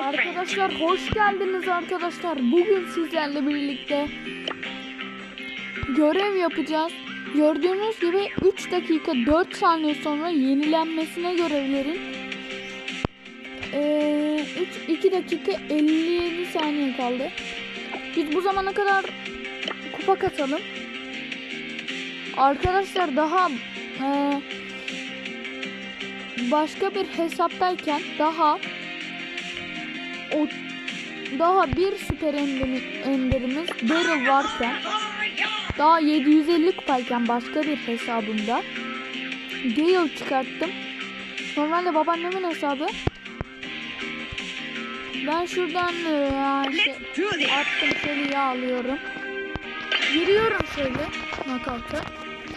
Arkadaşlar hoş geldiniz arkadaşlar. Bugün sizlerle birlikte görev yapacağız. Gördüğünüz gibi 3 dakika 4 saniye sonra yenilenmesine görevlerin. Ee, 3 2 dakika 57 saniye kaldı. Biz bu zamana kadar kupa katalım. Arkadaşlar daha e, başka bir hesaptayken daha o daha bir süper enderimiz, enderimiz Daryl varken daha 750 kupayken başka bir hesabımda Gale çıkarttım. Normalde babaannemin hesabı. Ben şuradan e, ya şey, attım şöyle yağlıyorum. Giriyorum şöyle nakavta.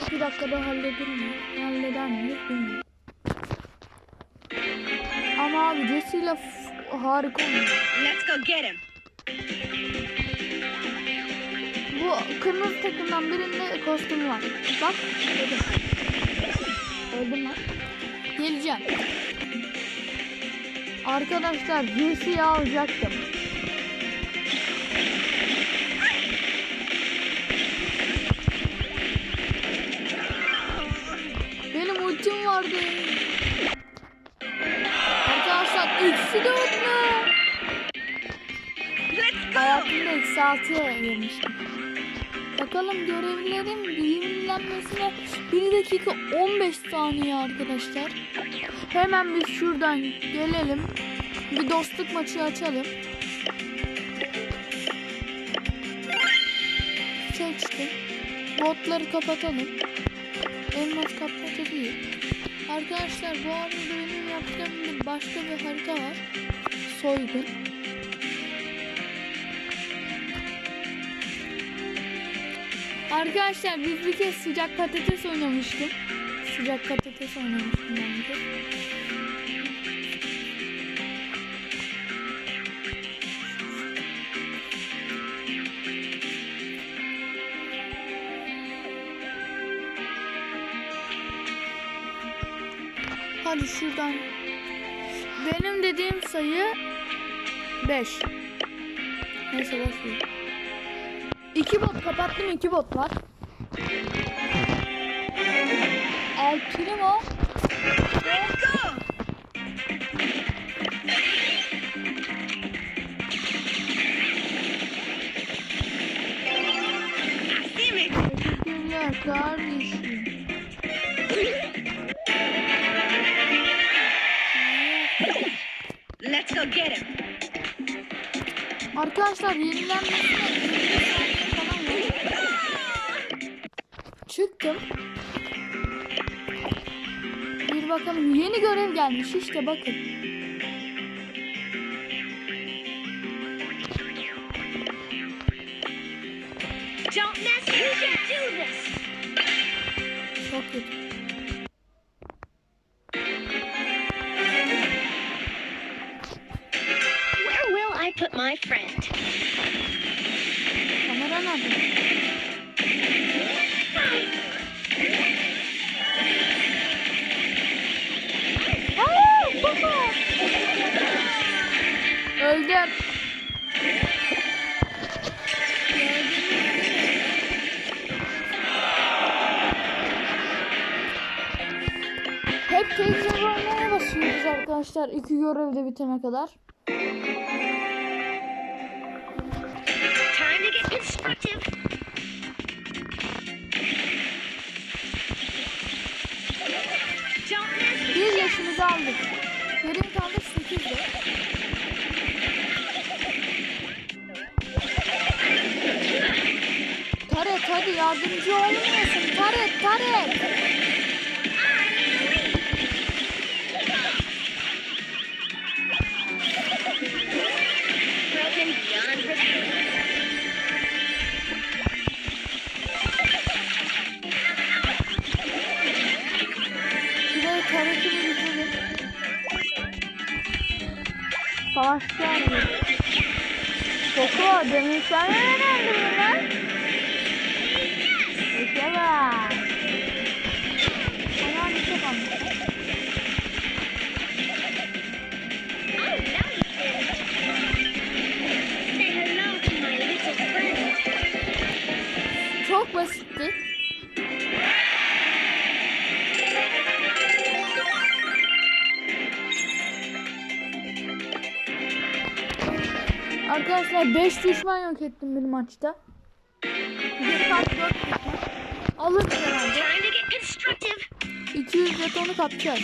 2 dakikada halleder mi? Halleder miyiz bilmiyorum. Ama abi Jesse ile harika. Let's go get him. Bu kırmızı takımdan birinde kostüm var. Bak öldüm. Öldüm lan. Geleceğim. Arkadaşlar Jesse'yi alacaktım. Benim ultim vardı. Eksi dört mü? Let's go. Hayatımda eksi altıya yemiştim. Bakalım görevlerin yenilenmesine 1 dakika 15 saniye arkadaşlar. Hemen biz şuradan gelelim. Bir dostluk maçı açalım. Seçtim. Botları kapatalım. Elmas değil. Arkadaşlar bu arada benim yaptığım başka bir harita var. Soygun. Arkadaşlar biz bir kez sıcak patates oynamıştık. Sıcak patates oynamıştım ben bir Hadi şuradan. Benim dediğim sayı 5. Neyse boş. İki bot kapattım iki bot var. El Primo teşekkürler kardeşim. Go get him. Arkadaşlar yenilenmesine 20 saniye falan var. Çıktım. Bir bakalım yeni görev gelmiş işte bakın. Nerede? Aa, baba. Öldüm. Hep teyze oynamaya basıyoruz arkadaşlar. iki görev de bitene kadar. Mess. Bir yaşımızı aldık. Geriye kaldı 8'de. Taret hadi yardımcı olmuyorsun. Taret Taret. Savaşçı arıyor. Koko demin sen öğrendin lan? İşe bak. Arkadaşlar 5 düşman yok ettim bir maçta. Bir kat 4 düşman. Alırız herhalde. Time to get constructive. 200 jetonu kapacağız.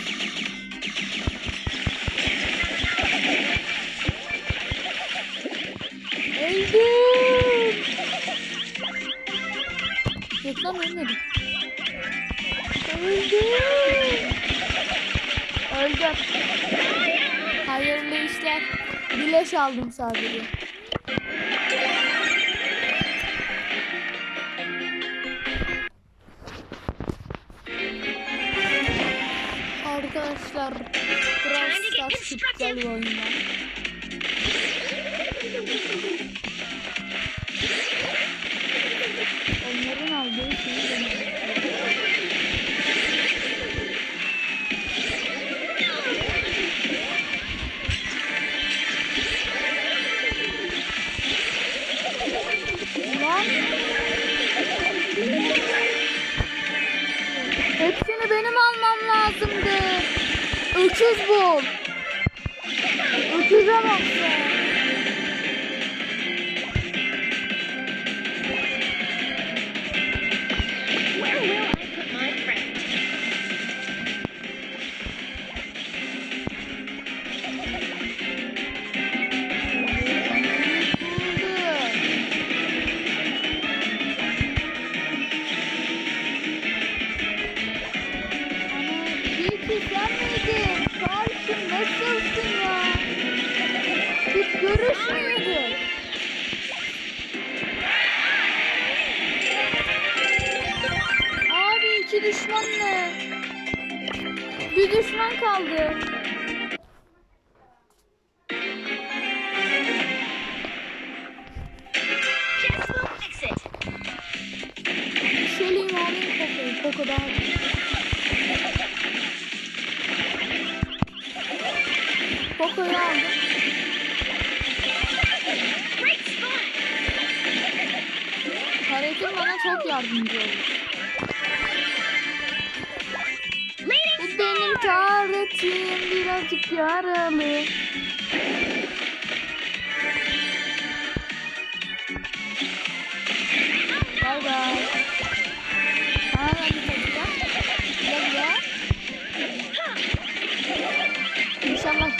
Öldüm. Yok lan. Öldüm. Öldüm. Hayırlı işler. Bileş aldım sadece. Arkadaşlar biraz güzel bir oyunlar. Onların aldığı şeyi denedim. Öküz bul. Öküze bak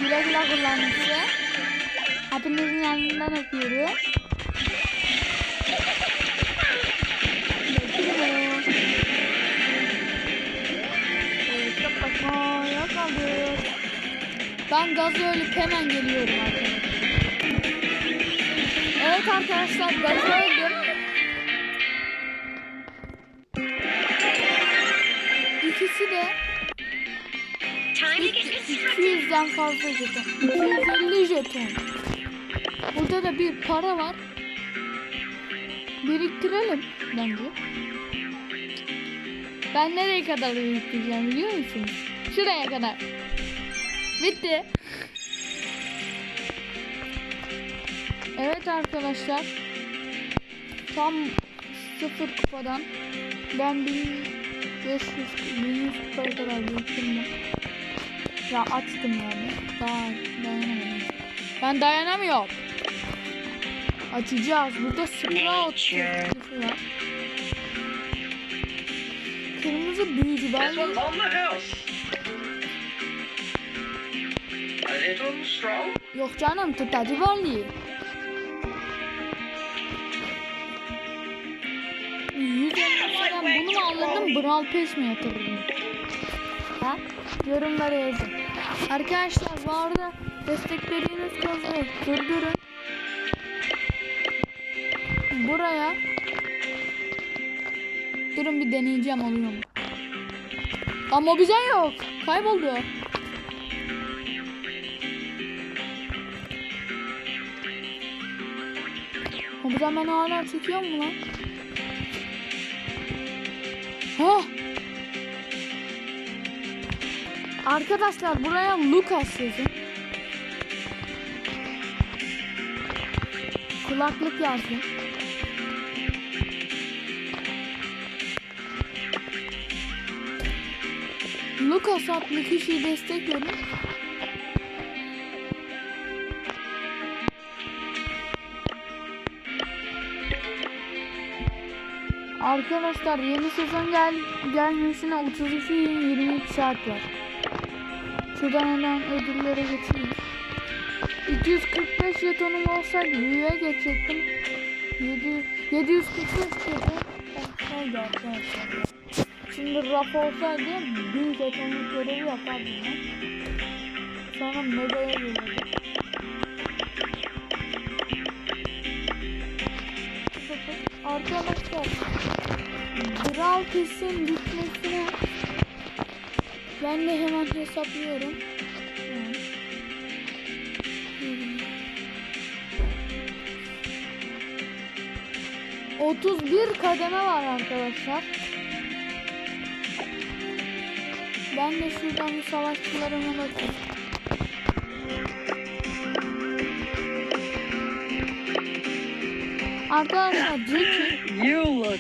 Güle güle kullanırsın. Hepinizin yanından öpüyorum. Ben gazı ölüp hemen geliyorum arkadaşlar. Evet arkadaşlar gazı öldüm. İkisi de 200'den fazla jeton. 250 jeton. Burada da bir para var. Biriktirelim bence. Ben nereye kadar biriktireceğim biliyor musunuz? Şuraya kadar. Bitti. Evet arkadaşlar. Tam sıfır kupadan ben 1500 1100 kupaya kadar biriktirdim. Ya açtım yani. Daha dayanamadım. Ben dayanamıyorum. Açacağız. Burada Sprout var. Kırmızı büyücü ben. Yok canım tırtacı varlığı. Yüz elmasından bunu mu alırdım Brawl Pass mi yatırırdım? Ha? Yorumlara yazın. Arkadaşlar bu arada desteklediğiniz kazıyı durdurun. Buraya Durun bir deneyeceğim oluyor mu? Ama bize yok. Kayboldu. O ben hala çekiyor mu lan? Ha! Arkadaşlar buraya Lucas yazın. Kulaklık yazın. Lucas adlı kişiyi destekledim. Arkadaşlar yeni sezon gel gelmesine 32 23 saat var. Şuradan hemen ödüllere geçeyim. 245 jetonum olsaydı büyüye geçecektim. 7, 745 jeton olsaydı arkadaşlar. Şimdi raf olsaydı 1000 jetonluk görevi yapardım ben. Sonra mega'ya gelirdim. Arkadaşlar Brawl kesin bitmesine ben de hemen hesaplıyorum. Hmm. 31 kademe var arkadaşlar. Ben de şuradan bir savaşçılarıma bakayım. Arkadaşlar Jackie, You look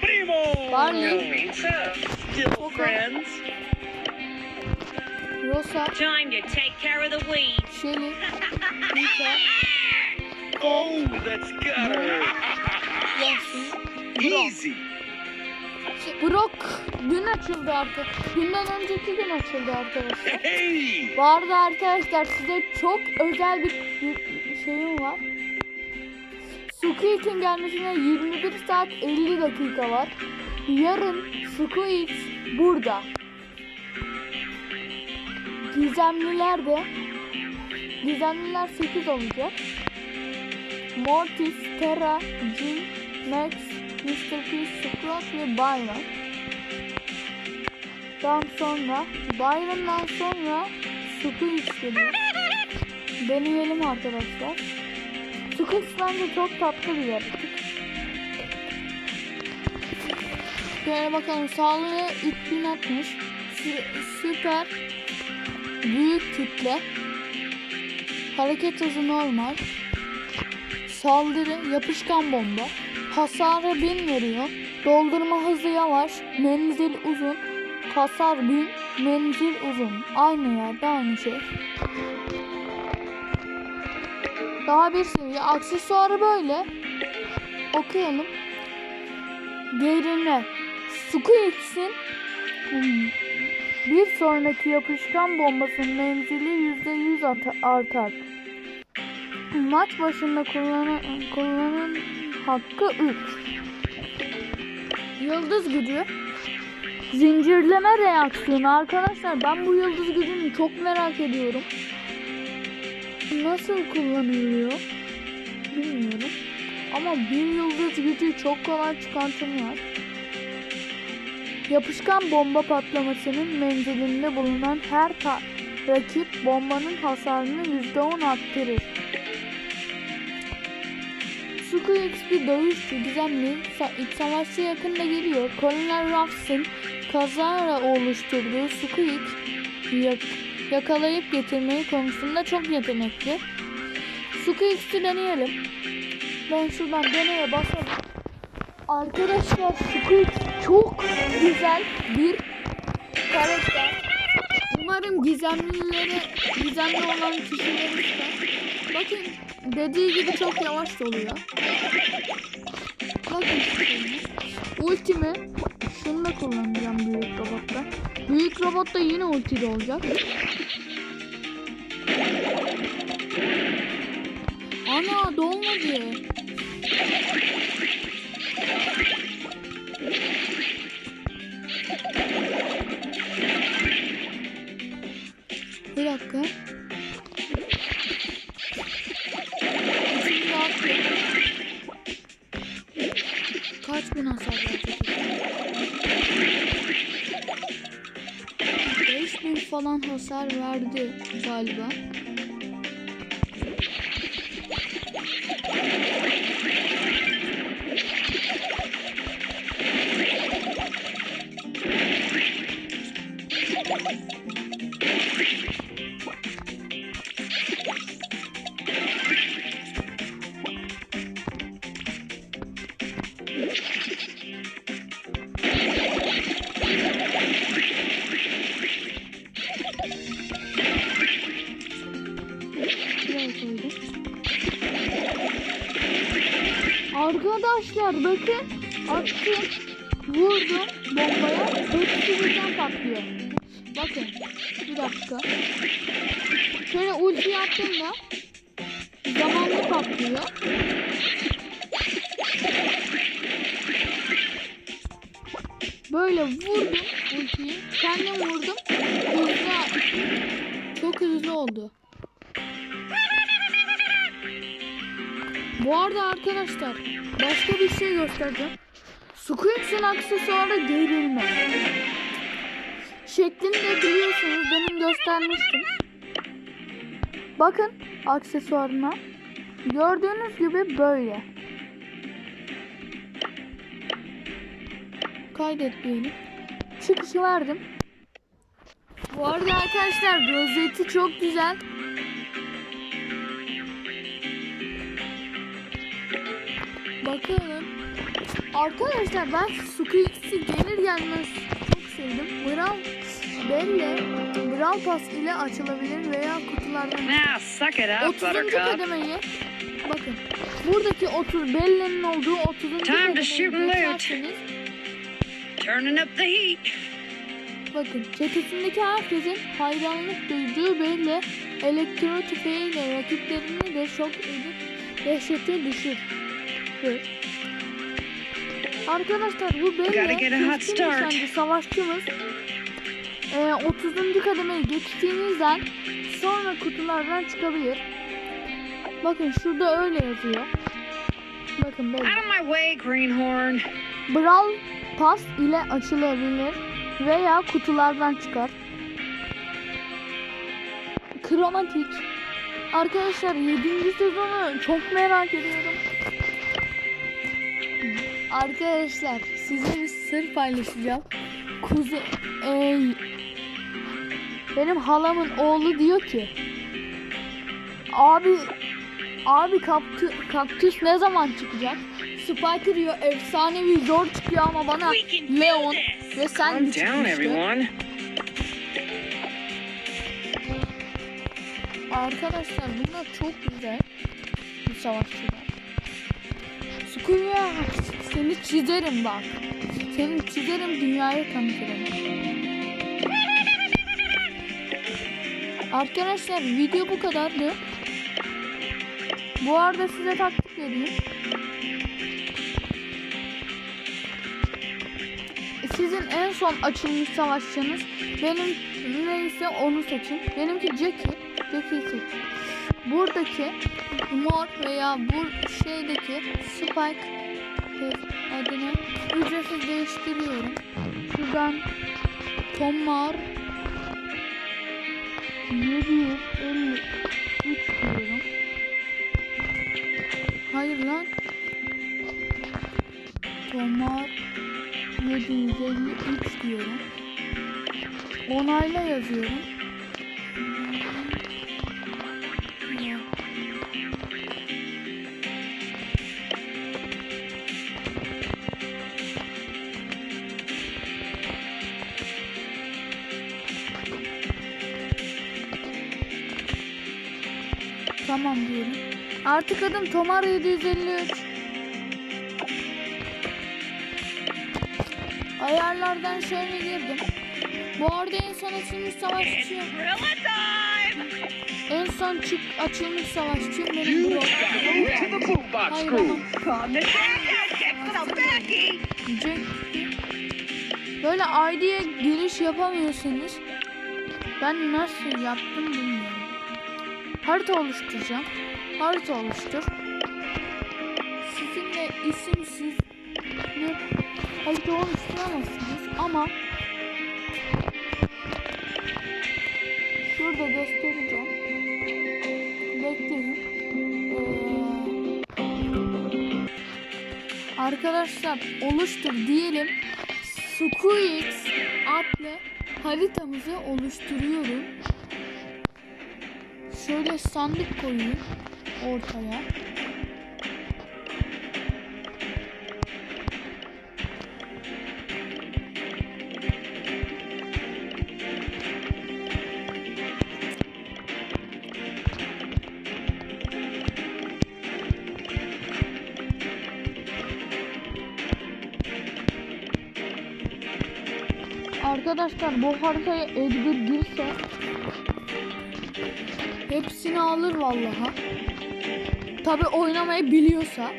Primo. Barley. Coco. friends. Rosa, Time to take care of the weeds. Shelly, Nita, Oh, that's hurt. Yasin, Brock. Easy. Brock dün açıldı artık. Dünden önceki gün açıldı arkadaşlar. Hey. Bu arada arkadaşlar size çok özel bir şeyim var. Squeak'in gelmesine 21 saat 50 dakika var. Yarın Squeak burada. Gizemliler de Gizemliler 8 olacak. Mortis, Terra, Jin, Max, Mr. P, Sprout ve Byron. Daha sonra Byron'dan sonra Squeak geliyor. Deneyelim arkadaşlar. Squeak bence çok tatlı bir yaratık. Şöyle bakalım sağlığı 3060 Sü- süper büyük kütle hareket hızı normal saldırı yapışkan bomba hasarı 1000 veriyor doldurma hızı yavaş menzil uzun hasar 1000 menzil uzun. Aynı yerde aynı şey. Daha bir seviye. Aksesuarı böyle. Okuyalım. Gerinler Squeaks'in hmm, bir sonraki yapışkan bombasının menzili %100 ata- artar. Maç başında kullanan, kullanan hakkı 3. Yıldız gücü. Zincirleme reaksiyonu arkadaşlar ben bu yıldız gücünü çok merak ediyorum. Nasıl kullanılıyor bilmiyorum. Ama bir yıldız gücü çok kolay çıkartılıyor. Yapışkan bomba patlamasının menzilinde bulunan her rakip bombanın hasarını %10 arttırır. Squeaks bir dövüşçü gizemli iç savaşçı yakında geliyor. Colonel Ruffs'ın kazara oluşturduğu Squeak yak- yakalayıp getirmeyi konusunda çok yetenekli. Squeaks'i deneyelim. Ben şuradan deneye basalım. Arkadaşlar Squeak çok güzel bir karakter. Umarım gizemlilere, gizemli olan kişileri. Bakın dediği gibi çok yavaş doluyor. Bakın. Ultimi şunu da kullanacağım büyük robotta. Büyük robotta yine ulti olacak. Ana dolmadı. Dakika. Kaç bin hasar verecek? 5000 falan hasar verdi galiba. Arkadaşlar bakın Attım. Vurdum bombaya. Hepsi birden patlıyor. Bakın. Bir dakika. Şöyle ulti attığımda zamanlı patlıyor. Böyle vurdum ultiyi. Kendim vurdum. Hızlı. Çok hızlı oldu. Bu arada arkadaşlar başka bir şey göstereceğim. Squeaks'in aksesuarı gerilme. Şeklini de biliyorsunuz demin göstermiştim. Bakın aksesuarına. Gördüğünüz gibi böyle. Kaydet diyelim. Çıkışı verdim. Bu arada arkadaşlar rozeti çok güzel. Bakalım. Arkadaşlar ben Squeaks'i gelir gelmez çok sevdim. Brawl Belle Brawl Pass ile açılabilir veya kutulardan Now, suck it up, 30. Buttercup. kademeyi bakın. Buradaki 30 Belle'nin olduğu 30. Time to shoot and loot. Turning up the heat. bakın çetesindeki herkesin hayranlık duyduğu Belle elektro tüfeğiyle rakiplerini de şok edip dehşete düşürür. Arkadaşlar bu start. nişancı savaşçımız. Ee, 30. kademeyi geçtiğinizden sonra kutulardan çıkabilir. Bakın şurada öyle yazıyor. Bakın böyle. Out of my way, Greenhorn. Brawl Pass ile açılabilir veya kutulardan çıkar. Kromatik. Arkadaşlar 7. sezonu çok merak ediyorum. Arkadaşlar size bir sır paylaşacağım. Kuze Ee, benim halamın oğlu diyor ki Abi abi kaktü, kaktüs ne zaman çıkacak? Spike diyor efsanevi zor çıkıyor ama bana Leon ve sen çıkmıştı. Arkadaşlar bunlar çok güzel. Bu savaşçılar. Squirrel seni çizerim bak. Seni çizerim dünyaya tanıtırım. Arkadaşlar video bu kadardı. Bu arada size taktik vereyim. Sizin en son açılmış savaşçınız benim neyse onu seçin. Benimki Jackie. Jackie'yi seçin. Buradaki mor veya bu şeydeki Spike e, adını ücretsiz değiştiriyorum. Şuradan Tomar 753 diyorum. Hayır lan. Tomar 753 diyorum. Onayla yazıyorum. Tamam diyorum. Artık adım Tomar 753. Ayarlardan şöyle girdim. Bu arada en son açılmış savaşçı, en son çık açılmış savaşçı benim box Hayır ama Böyle ID'ye giriş yapamıyorsunuz. Ben nasıl yaptım bilmiyorum. Harita oluşturacağım. Harita oluştur. Sizinle isimsiz bir harita oluşturamazsınız ama şurada göstereceğim. Bekleyin. Ee, Arkadaşlar oluştur diyelim. Squeaks adlı haritamızı oluşturuyorum. Şöyle sandık koyayım ortaya. Arkadaşlar bu haritaya Edgar girse hepsini alır vallaha. Tabi oynamayı biliyorsa.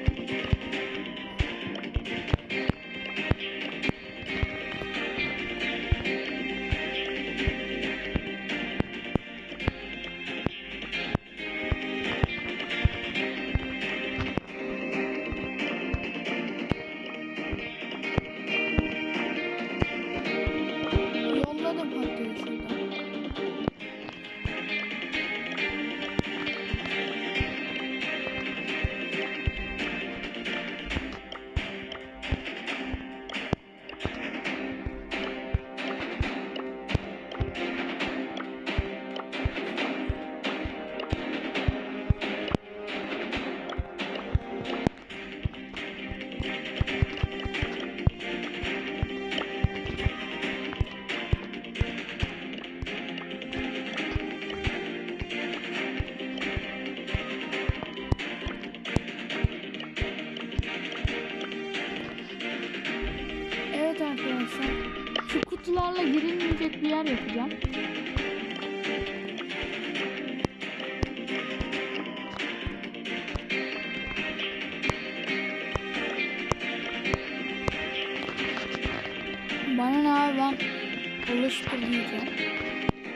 Oluştur diyeceğim.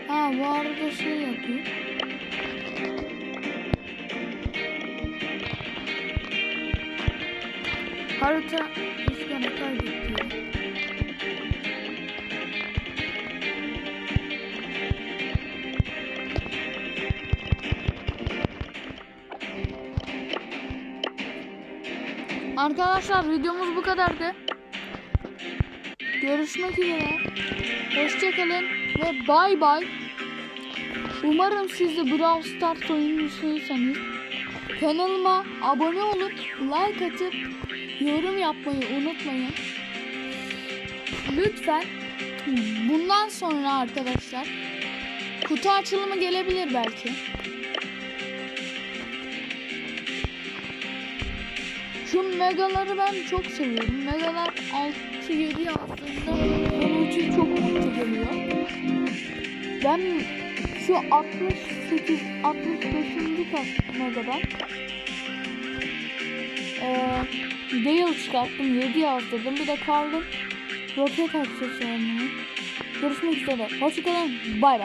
Ha bu arada şey yapayım. Harita rüzgarı kaydediyor. Arkadaşlar videomuz bu kadardı. Görüşmek üzere. Hoşçakalın ve bay bay. Umarım siz de Brawl Stars oyuncusuysanız kanalıma abone olup like atıp yorum yapmayı unutmayın. Lütfen bundan sonra arkadaşlar kutu açılımı gelebilir belki. Şu megaları ben çok seviyorum. Megalar 6 7 yazdığında benim için çok mutlu geliyor. Ben şu 68 65. kat megadan eee Dale çıkarttım 7 yazdırdım. Bir de Carl'ın roket aksesuarını. Görüşmek üzere. Hoşçakalın. Bay bay.